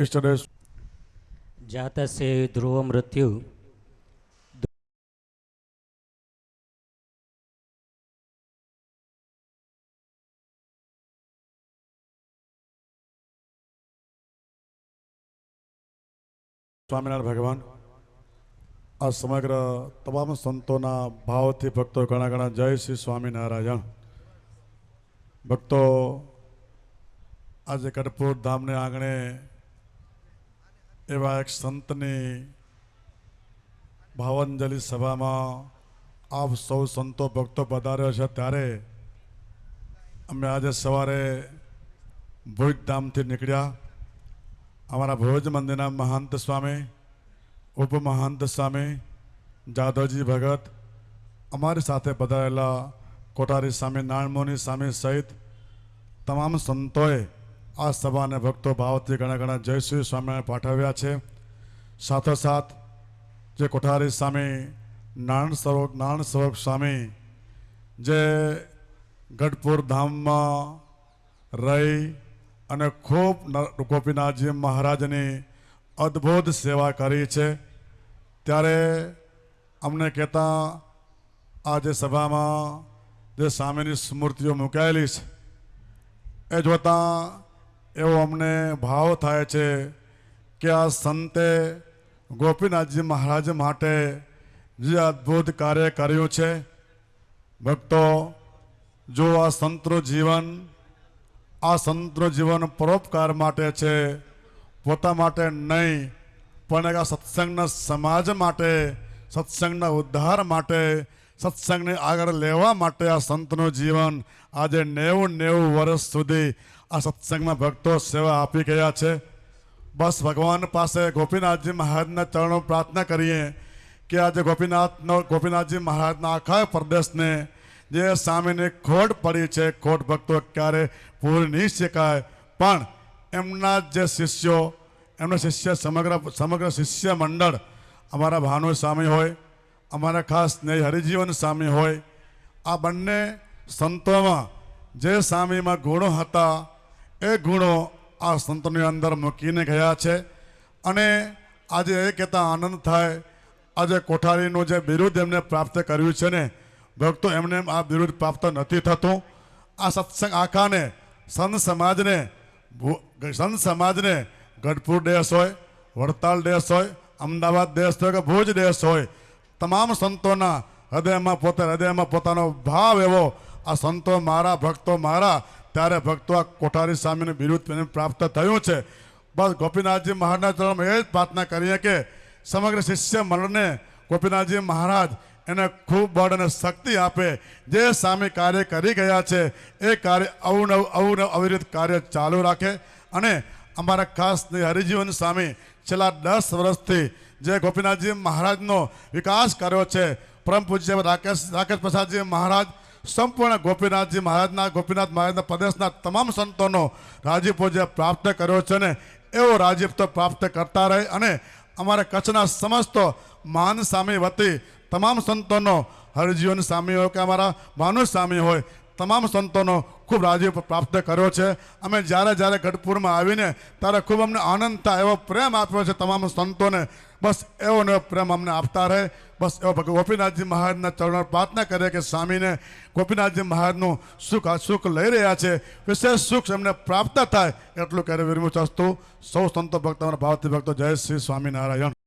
ઈષ્ટદેવ જાતસ્ય ધ્રુવ મૃત્યુ. સ્વામિનારાયણ ભગવાન આ સમગ્ર તમામ સંતોના ભાવથી ભક્તો ઘણા ઘણા જય શ્રી સ્વામિનારાયણ. ભક્તો આજે કટપુર ધામને આંગણે એવા એક સંતની ભાવાંજલિ સભામાં આપ સૌ સંતો ભક્તો પધાર્યો છે ત્યારે અમે આજે સવારે ભુજધામથી નીકળ્યા. અમારા ભુજ મંદિરના મહંત સ્વામી, ઉપમહંત સ્વામી જાદવજી ભગત, અમારી સાથે પધારેલા કોઠારી સ્વામી નાણમોની સ્વામી સહિત તમામ સંતોએ આ સભાને ભક્તો ભાવથી ઘણા ઘણા જય શ્રી સ્વામિનારાયણ પાઠવ્યા છે. સાથોસાથ જે કોઠારી સ્વામી નારાયણ સ્વરૂપ નારાયણ સ્વરૂપ સ્વામી જે ગઢપુર ધામમાં રહી અને ખૂબ ગોપીનાથજી મહારાજની અદ્ભુત સેવા કરી છે. ત્યારે અમને કહેતા આ જે સભામાં જે સામેની સ્મૃતિઓ મુકાયેલી છે, એ જોતાં એવો અમને ભાવ થાય છે કે આ સંતે ગોપીનાથજી મહારાજ માટે જે અદ્ભુત કાર્ય કર્યું છે. ભક્તો, જો આ સંતનું જીવન, આ સંતનું જીવન પરોપકાર માટે છે, પોતા માટે નહીં, પણ આ સત્સંગના સમાજ માટે, સત્સંગના ઉદ્ધાર માટે, સત્સંગને આગળ લેવા માટે આ સંતનું જીવન આજે નેવું નેવું વર્ષ સુધી આ સત્સંગમાં ભક્તો સેવા આપી ગયા છે. બસ ભગવાન પાસે ગોપીનાથજી મહારાજના ચરણો પ્રાર્થના કરીએ કે આજે ગોપીનાથનો, ગોપીનાથજી મહારાજના આખા પ્રદેશને જે સામેની ખોટ પડી છે, ખોટ ભક્તો ક્યારે પૂરી નહીં શકાય. પણ એમના જે શિષ્યો, એમના શિષ્ય સમગ્ર સમગ્ર શિષ્ય મંડળ અમારા ભાનુ સ્વામી હોય, અમારા ખાસ સ્નેહ હરિજીવન સ્વામી હોય. આ બંને સંતોમાં જે સ્વામીમાં ગુણો હતા એ ગુણો આ સંતોની અંદર મૂકીને ગયા છે. અને આજે એ કહેતા આનંદ થાય. આજે કોઠારીનું જે બિરુદ એમને પ્રાપ્ત કર્યું છે ને, ભક્તો એમને આ બિરુદ પ્રાપ્ત નથી થતું. આ સત્સંગ આખાને સંત સમાજને સંત સમાજને ગઢપુર દેશ હોય, વડતાલ દેશ હોય, અમદાવાદ દેશ હોય કે ભુજ દેશ હોય, તમામ સંતોના હૃદયમાં પોતે, હૃદયમાં પોતાનો ભાવ એવો, આ સંતો મારા ભક્તો મારા ત્યારે ભક્તો આ કોઠારી સ્વામીનું બિરુદ એને પ્રાપ્ત થયું છે. બસ ગોપીનાથજી મહારાજના ચરણમાં એ જ પ્રાર્થના કરીએ કે સમગ્ર શિષ્ય મંડળને ગોપીનાથજી મહારાજ એને ખૂબ બળ અને શક્તિ આપે. જે સામે કાર્ય કરી ગયા છે, એ કાર્ય અવનવ અવનવ અવિરત કાર્ય ચાલુ રાખે અને અમારા ખાસ હરિજીવન સ્વામી છેલ્લા દસ વર્ષથી જે ગોપીનાથજી મહારાજનો વિકાસ કર્યો છે, પરમ પૂજ્ય રાકેશ રાકેશ પ્રસાદજી મહારાજ સંપૂર્ણ ગોપીનાથજી મહારાજના, ગોપીનાથ મહારાજના પ્રદેશના તમામ સંતોનો રાજીપો જે પ્રાપ્ત કર્યો છે ને એવો રાજીપ તો પ્રાપ્ત કરતા રહે અને અમારા કચ્છના સમસ્ત માન સ્વામી વતી તમામ સંતોનો, હરજીવન સ્વામી હોય કે અમારા માનુ સ્વામી હોય, તમામ સંતોનો ખૂબ રાજીપ પ્રાપ્ત કર્યો છે. અમે જ્યારે જ્યારે ગઢપુરમાં આવીને ત્યારે ખૂબ અમને આનંદ થાય એવો પ્રેમ આપ્યો છે તમામ સંતોને. બસ એવો ને પ્રેમ અમને આપતા રહે. બસ એવો ભગવાન ગોપીનાથજી મહારાજના ચરણો પ્રાર્થના કરે કે સ્વામીને ગોપીનાથજી મહારાજનું સુખ સુખ લઈ રહ્યા છે. વિશેષ સુખ એમને પ્રાપ્ત થાય એટલું કરે વિરમુચ ચસ્તું સૌ સંતો ભક્તો અમારા ભાવતી ભક્તો જય શ્રી સ્વામિનારાયણ.